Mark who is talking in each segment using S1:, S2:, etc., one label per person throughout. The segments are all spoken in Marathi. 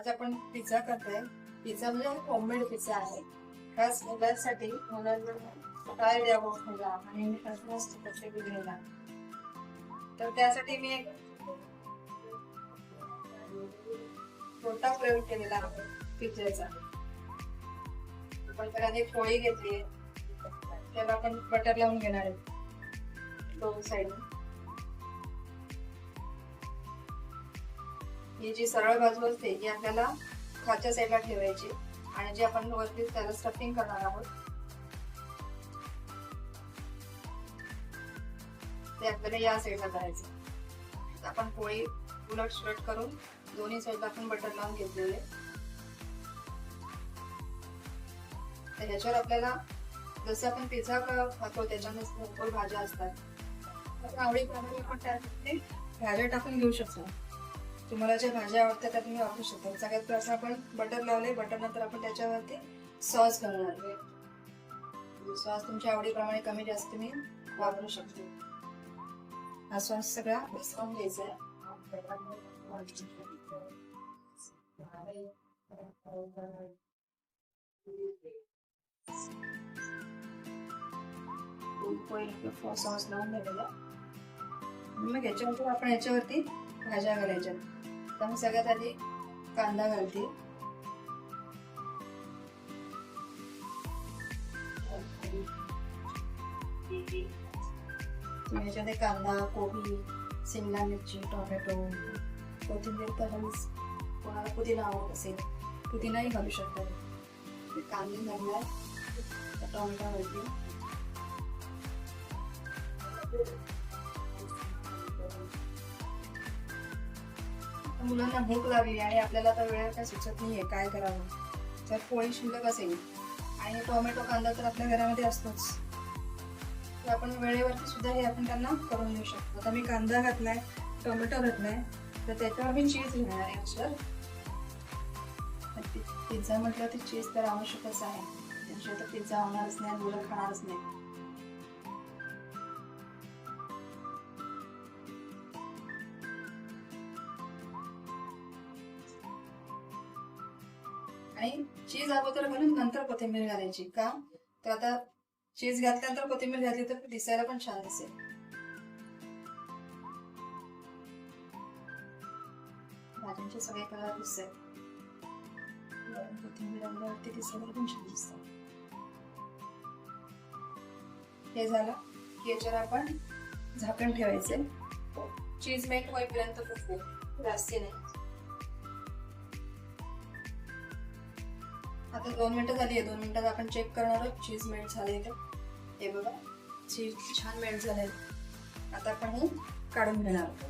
S1: आज आपण पिझ्झा करतोय पिझ्झा म्हणजे होममेड पिझ्झा आहे. खास मुलांसाठी मुलांना काय द्यावं खायला आणि मस्त कसे घ्यायला. तर त्यासाठी मी एक छोटा प्रयोग केलेला आहे पिझ्झाचा. आपण तर आधी पोळी घेतली. त्याला आपण बटर लावून घेणार आहे. दोन साईड ही जी सरळ बाजू असते ही आपल्याला खालच्या साईडला ठेवायची. आणि जे आपण वरती त्याला स्टफिंग करणार आहोत ते आपल्याला या साईडला करायचं. आपण पोळी उलट सुलट करून दोन्ही साईडला आपण बटर लावून घेतलेले. तर ह्याच्यावर आपल्याला जसं आपण पिझ्झा खातो त्याच्यामध्ये भरपूर भाज्या असतात. तर आवडीप्रमाणे आपण त्यामध्ये भाज्या टाकून घेऊ शकतो. तुम्हाला ज्या भाज्या आवडतात त्या तुम्ही वापरू शकता. सगळ्यात प्रथम आपण बटर लावले. बटर नंतर आपण त्याच्यावरती सॉस घालणार सॉस म्हणजे तुमच्या आवडीप्रमाणे कमी जास्त तुम्ही वापरू शकते. हा सॉस सगळा मिसळून घ्यायचा आहे. सॉस लावून झालेला. मग याच्यानंतर आपण याच्यावरती भाज्या घालायच्या. तर मी सगळ्यात आधी कांदा घालते. तुम्ही याच्यामध्ये कांदा कोबी शिमला मिरची टोमॅटो कोथिंबीर तर कोणाला पुदिना आवडत असेल पुदिनाही घालू शकता. कांदे घालणार टोमॅटो घालते मुलांना भूक लागली आणि आपल्याला तर वेळेवर काय सुचत नाहीये काय करावं? तर पोळी शिल्लक असेल आणि टोमॅटो कांदा तर आपल्या घरामध्ये असतोच. तर आपण वेळेवरती सुद्धा हे आपण त्यांना करून देऊ शकतो. आता मी कांदा घातलाय टोमॅटो घातलाय तर त्याच्यावर मी चीज घेणार आहे सर पिझ्झा म्हटलं तर चीज तर आवश्यकच आहे. त्याशिवाय तर पिझ्झा होणारच नाही मुलं खाणारच नाही आणि चीज अगोदर घालून नंतर कोथिंबीर घालायची का? तर आता चीज घातल्यानंतर कोथिंबीर घातली तर दिसायला पण छान दिसेल. भाज्यांचे सगळे कलर दिसत कोथिंबीर आल्यावरती दिसायला पण छान दिसत हे झालं. की याच्यावर आपण झाकण ठेवायचे चीज मेल्ट होईपर्यंत फक्त जास्ती नाही. आता दोन मिनिटं झाली आहे. दोन मिनिटात आपण चेक करणार आहोत. चीज मेल्ट झाले ते हे बघा. चीज छान मेल्ट झाले आता आपण हे काढून घेणार आहोत.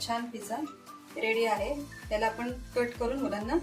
S1: छान पिझ्झा रेडी आहे. त्याला आपण कट करून मुलांना